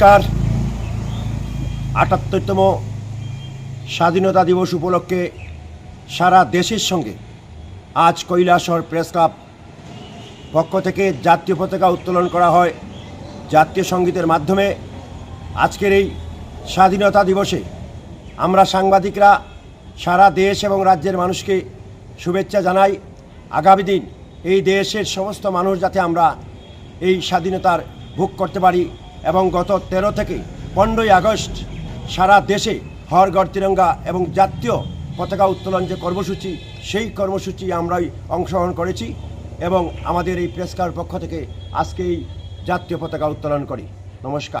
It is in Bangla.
নমস্কার। আটাত্তরতম স্বাধীনতা দিবস উপলক্ষে সারা দেশের সঙ্গে আজ কৈলাসহর প্রেস ক্লাব পক্ষ থেকে জাতীয় পতাকা উত্তোলন করা হয়। জাতীয় সঙ্গীতের মাধ্যমে আজকের এই স্বাধীনতা দিবসে আমরা সাংবাদিকরা সারা দেশ এবং রাজ্যের মানুষকে শুভেচ্ছা জানাই। আগামী দিন এই দেশের সমস্ত মানুষ যাতে আমরা এই স্বাধীনতার ভোগ করতে পারি এবং গত তেরো থেকে পনেরোই আগস্ট সারা দেশে হরগড়, তিরঙ্গা এবং জাতীয় পতাকা উত্তোলন যে কর্মসূচি, সেই কর্মসূচি আমরাই অংশগ্রহণ করেছি এবং আমাদের এই প্রেস ক্লাবের পক্ষ থেকে আজকে এই জাতীয় পতাকা উত্তোলন করি। নমস্কার।